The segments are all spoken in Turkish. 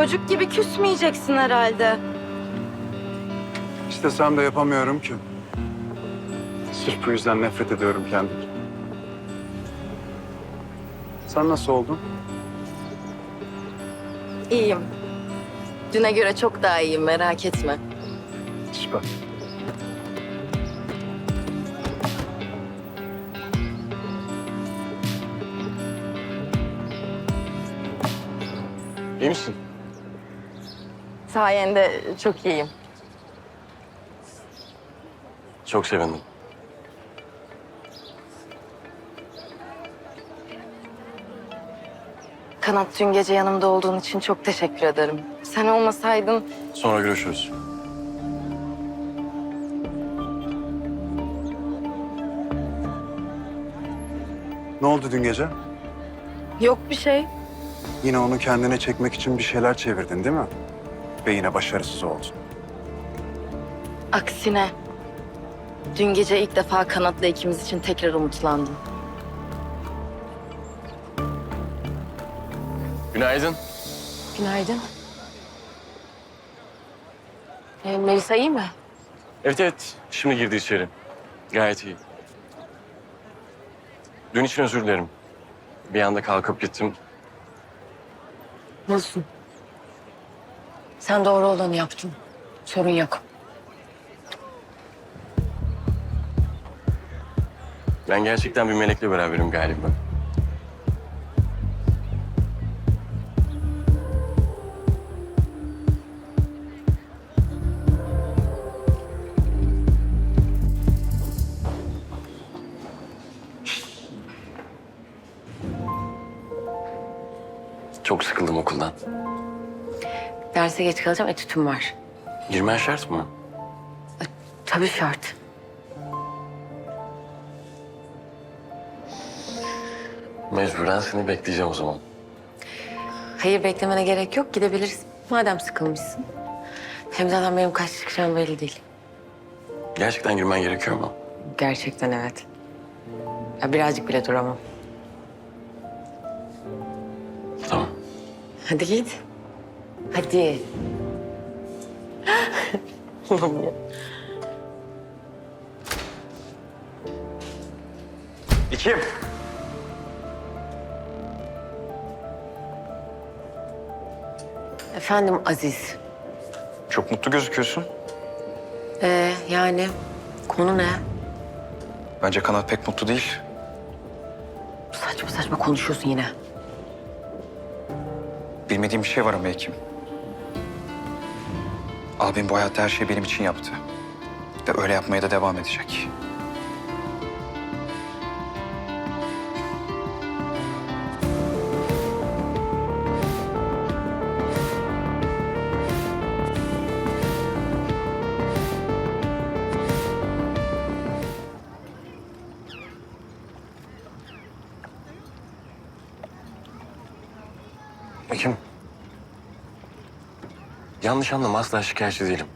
Çocuk gibi küsmeyeceksin herhalde. İstesem de yapamıyorum ki. Sırf bu yüzden nefret ediyorum kendimi. Sen nasıl oldun? İyiyim. Düne göre çok daha iyiyim merak etme. Süper. İyi misin? Sayende çok iyiyim. Çok sevindim. Kanat dün gece yanımda olduğun için çok teşekkür ederim. Sen olmasaydın Sonra görüşürüz. Ne oldu dün gece? yok bir şey. Yine onu kendine çekmek için bir şeyler çevirdin değil mi? Ve yine başarısız oldun. Aksine dün gece ilk defa Kanat'la ikimiz için tekrar umutlandım. Günaydın. Günaydın. Ee, Melisa iyi mi? Evet evet. Şimdi girdi içeri. Gayet iyi. Dün için özür dilerim. Bir anda kalkıp gittim. Olsun. Sen doğru olanı yaptın. Sorun yok. Ben gerçekten bir melekle beraberim galiba. Çok sıkıldım okuldan. Derse geç kalacağım, etütüm var. Girmen şart mı? Tabii şart. Mecburen seni bekleyeceğim o zaman. Hayır beklemene gerek yok, gidebiliriz. Madem sıkılmışsın. Hem zaten benim kaç çıkacağım belli değil. Gerçekten girmen gerekiyor mu? Gerçekten evet. Ya birazcık bile duramam. Tamam. Hadi git. Hadi. İkim. Efendim Aziz. Çok mutlu gözüküyorsun. Ee, yani konu ne? Bence Kanat pek mutlu değil. Saçma saçma konuşuyorsun yine. Bilmediğim bir şey var ama Ekim. Abim bu hayatta her şeyi benim için yaptı. Ve öyle yapmaya da devam edecek. Kim? Yanlış anlama asla şikayetçi değilim.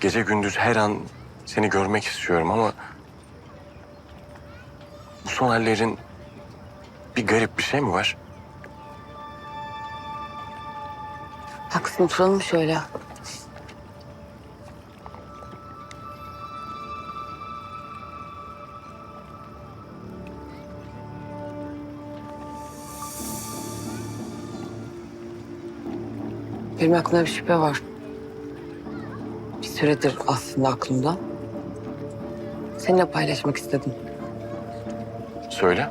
Gece gündüz her an seni görmek istiyorum ama... Bu son hallerin bir garip bir şey mi var? Haklısın oturalım şöyle. Benim aklımda bir şüphe var. Bir süredir aslında aklımda. Seninle paylaşmak istedim. Söyle.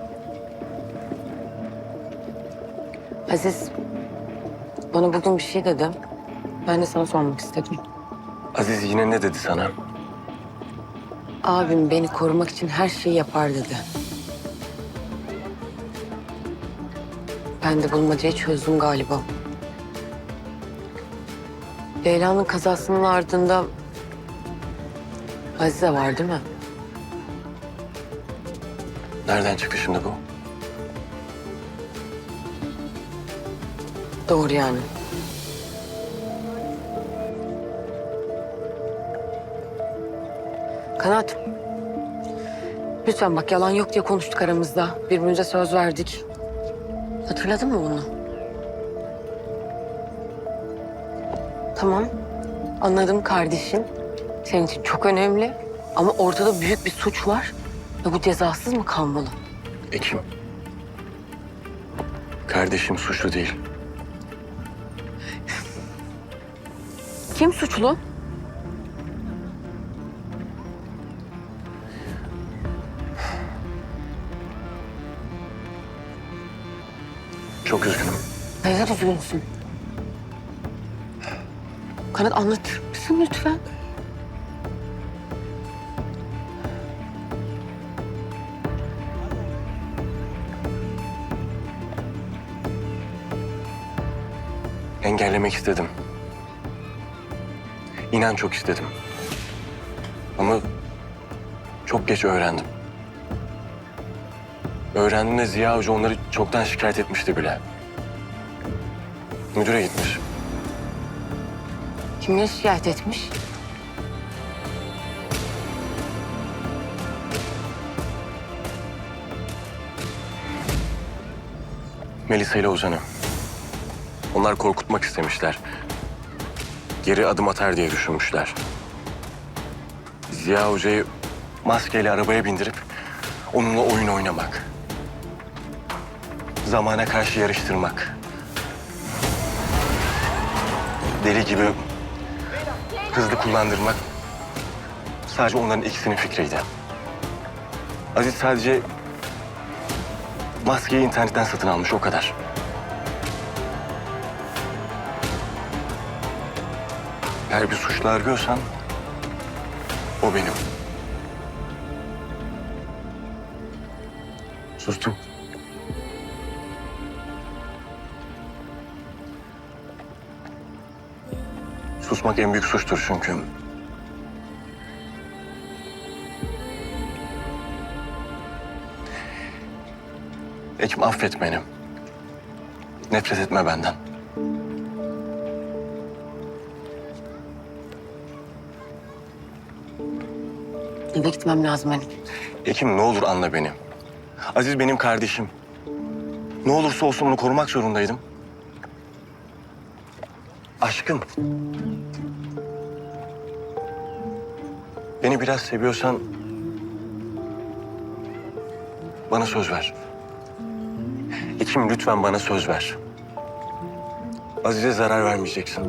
Aziz, bana bugün bir şey dedi. Ben de sana sormak istedim. Aziz yine ne dedi sana? Abim beni korumak için her şeyi yapar dedi. Ben de bulmacayı çözdüm galiba. Leyla'nın kazasının ardında Azize var değil mi? Nereden çıktı şimdi bu? Doğru yani. Kanat. Lütfen bak yalan yok diye konuştuk aramızda. Birbirimize söz verdik. Hatırladın mı bunu? Tamam. Anladım kardeşim. Senin için çok önemli. Ama ortada büyük bir suç var. Ve bu cezasız mı kalmalı? Ekim. Kardeşim suçlu değil. Kim suçlu? Çok üzgünüm. Neden üzgünsün? Kanat anlatır mısın lütfen? Engellemek istedim. İnan çok istedim. Ama çok geç öğrendim. Öğrendiğimde Ziya Hoca onları çoktan şikayet etmişti bile. Müdüre gitmiş. Kimle şikayet etmiş? Melisa ile Ozan'ı. Onlar korkutmak istemişler. Geri adım atar diye düşünmüşler. Ziya Hoca'yı maskeyle arabaya bindirip onunla oyun oynamak. Zamana karşı yarıştırmak. Deli gibi hızlı kullandırmak sadece onların ikisinin fikriydi. Aziz sadece maskeyi internetten satın almış o kadar. Eğer bir suçlu arıyorsan o benim. Sustum. Susmak en büyük suçtur çünkü. Ekim affet beni. Nefret etme benden. Eve gitmem lazım benim. Ekim ne olur anla beni. Aziz benim kardeşim. Ne olursa olsun onu korumak zorundaydım. Aşkım. Beni biraz seviyorsan bana söz ver. Ekim lütfen bana söz ver. Aziz'e zarar vermeyeceksin.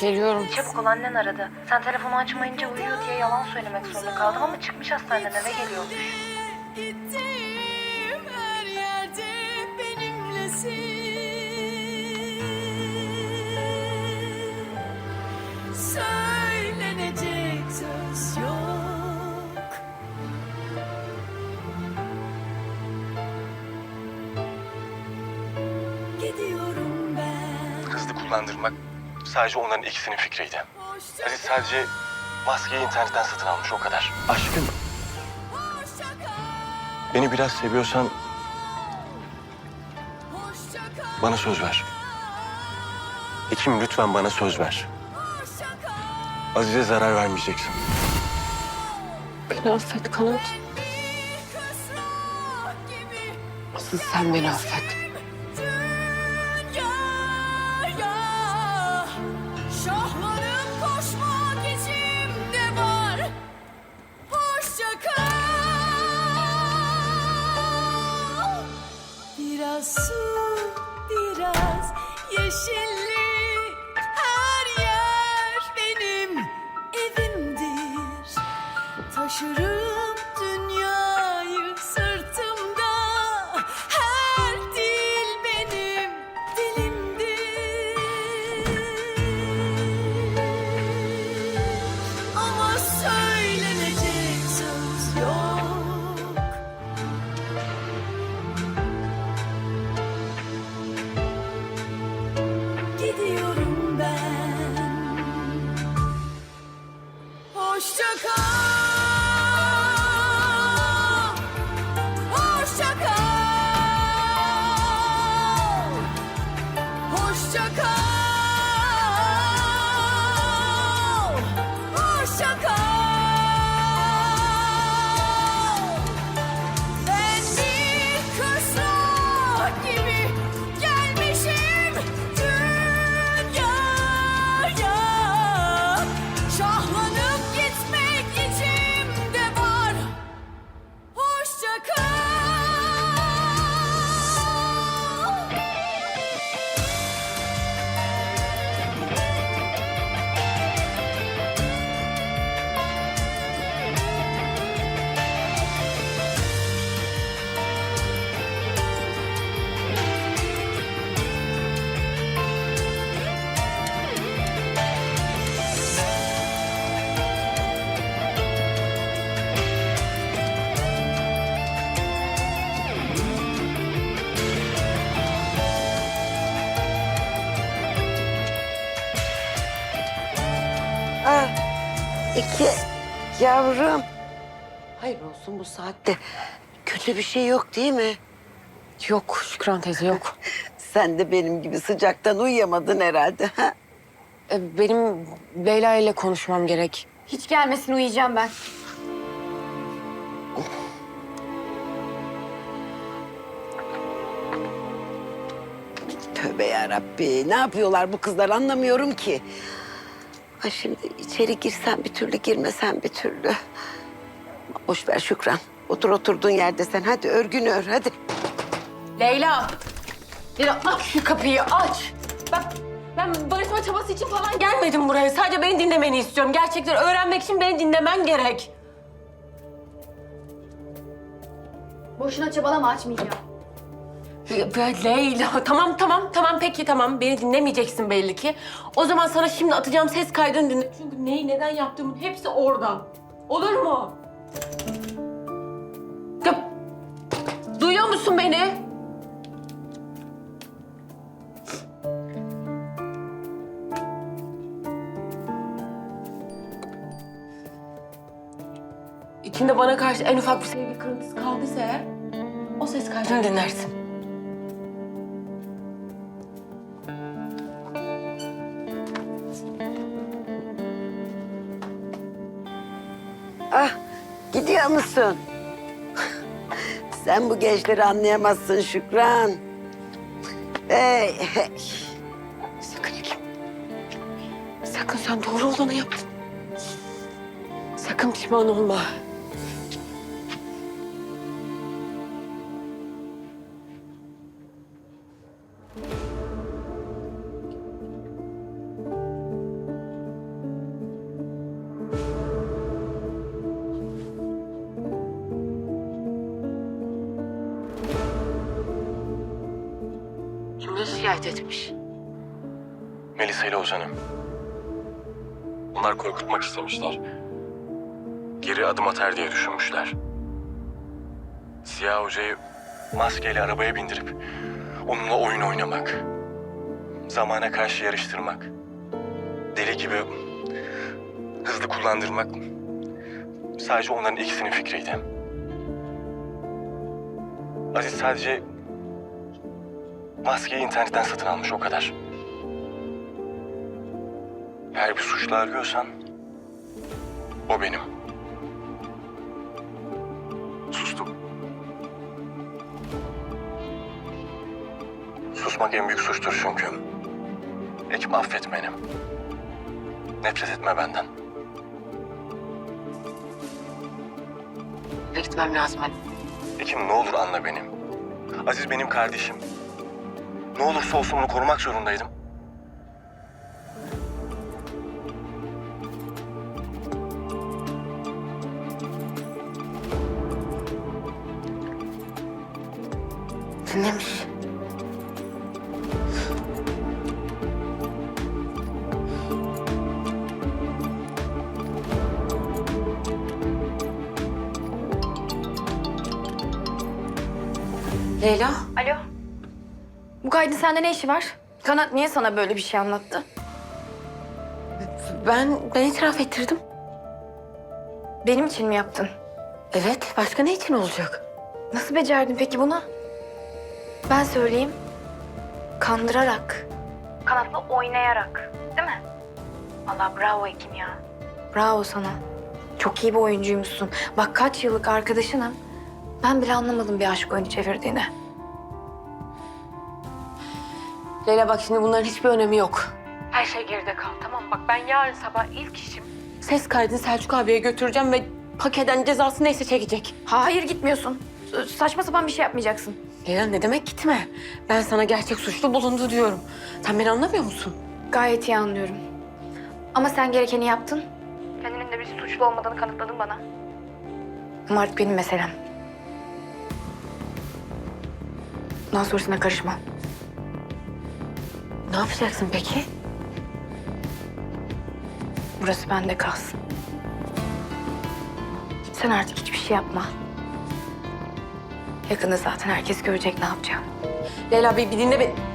Geliyorum. Çabuk ol annen aradı. Sen telefonu açmayınca uyuyor diye yalan söylemek zorunda kaldım ama çıkmış hastaneden eve geliyor. Gittiğim her yerde benimlesin. Söylenecek söz yok. Gidiyorum ben. Hızlı kullandırmak sadece onların ikisinin fikriydi. Aziz sadece maskeyi internetten satın almış o kadar. Aşkım beni biraz seviyorsan bana söz ver. Ekim lütfen bana söz ver. Aziz'e zarar vermeyeceksin. Beni affet Kanat. Asıl sen beni affet. Yavrum. Hayır olsun bu saatte. Kötü bir şey yok değil mi? Yok Şükran teyze yok. Sen de benim gibi sıcaktan uyuyamadın herhalde. Ha? E, Benim Leyla ile konuşmam gerek. Hiç gelmesin uyuyacağım ben. Tövbe yarabbi. Ne yapıyorlar bu kızlar anlamıyorum ki. Ha şimdi içeri girsen bir türlü girmesen bir türlü. Boş ver Şükran. Otur oturduğun yerde sen. Hadi örgünü ör hadi. Leyla! Leyla aç şu kapıyı aç. Bak ben barışma çabası için falan gelmedim buraya. Sadece beni dinlemeni istiyorum. Gerçekleri öğrenmek için beni dinlemen gerek. Boşuna çabalama açmayacağım. Leyla tamam tamam tamam peki tamam beni dinlemeyeceksin belli ki. O zaman sana şimdi atacağım ses kaydını dinle. Çünkü neyi neden yaptığımın hepsi orada. Olur mu? Ya, duyuyor musun beni? İçinde bana karşı en ufak bir sevgi kırıntısı kaldıysa eğer o ses kaydını dinlersin. Ah gidiyor musun? Sen bu gençleri anlayamazsın Şükran. Hey, hey. Sakın Ekim. Sakın sen doğru olanı yap. Sakın pişman olma. Ozan'ı. Onlar korkutmak istemişler. Geri adım atar diye düşünmüşler. Siyah hocayı maskeyle arabaya bindirip onunla oyun oynamak. Zamana karşı yarıştırmak. Deli gibi hızlı kullandırmak. Sadece onların ikisinin fikriydi. Aziz sadece maskeyi internetten satın almış o kadar. Eğer bir suçlu arıyorsan o benim. Sustum. Susmak en büyük suçtur çünkü. Ekim affet beni. Nefret etme benden. Gitmem lazım hadi. Ekim ne olur anla beni. Aziz benim kardeşim. Ne olursa olsun onu korumak zorundaydım. Sende ne işi var? Kanat niye sana böyle bir şey anlattı? ben ben itiraf ettirdim. Benim için mi yaptın? Evet, başka ne için olacak? Nasıl becerdin peki bunu? Ben söyleyeyim. Kandırarak. Kanatla oynayarak. Değil mi? Vallahi bravo Ekin ya. Bravo sana. Çok iyi bir oyuncuymuşsun. Bak kaç yıllık arkadaşınım. Ben bile anlamadım bir aşk oyunu çevirdiğini. Leyla bak şimdi bunların hiçbir önemi yok. Her şey geride kal tamam mı? Bak ben yarın sabah ilk işim ses kaydını Selçuk abiye götüreceğim ve hak eden cezası neyse çekecek. Hayır gitmiyorsun. Saçma sapan bir şey yapmayacaksın. Leyla ne demek gitme. Ben sana gerçek suçlu bulundu diyorum. Sen beni anlamıyor musun? Gayet iyi anlıyorum. Ama sen gerekeni yaptın. Kendinin de bir suçlu olmadığını kanıtladın bana. Ama artık benim meselem. Bundan sonrasına karışma. Ne yapacaksın peki? Burası bende kalsın. Sen artık hiçbir şey yapma. Yakında zaten herkes görecek ne yapacağım. Leyla bir, bir dinle beni.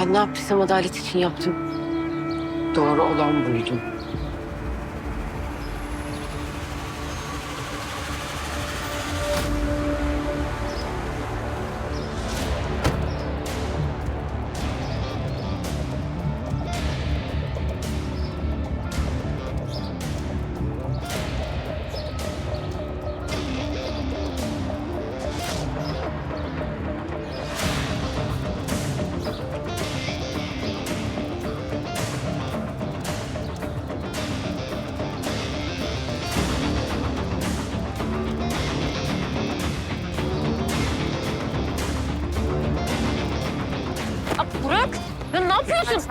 Ben ne yaptıysam adalet için yaptım. Doğru olan buydu. Ya ne yapıyorsun?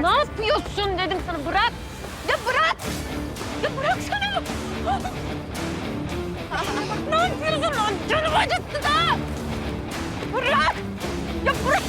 Ne yapıyorsun dedim sana bırak! Ya bırak! Ya bıraksana! ne yapıyorsun lan? Canım acıttı da! Bırak! Ya bırak!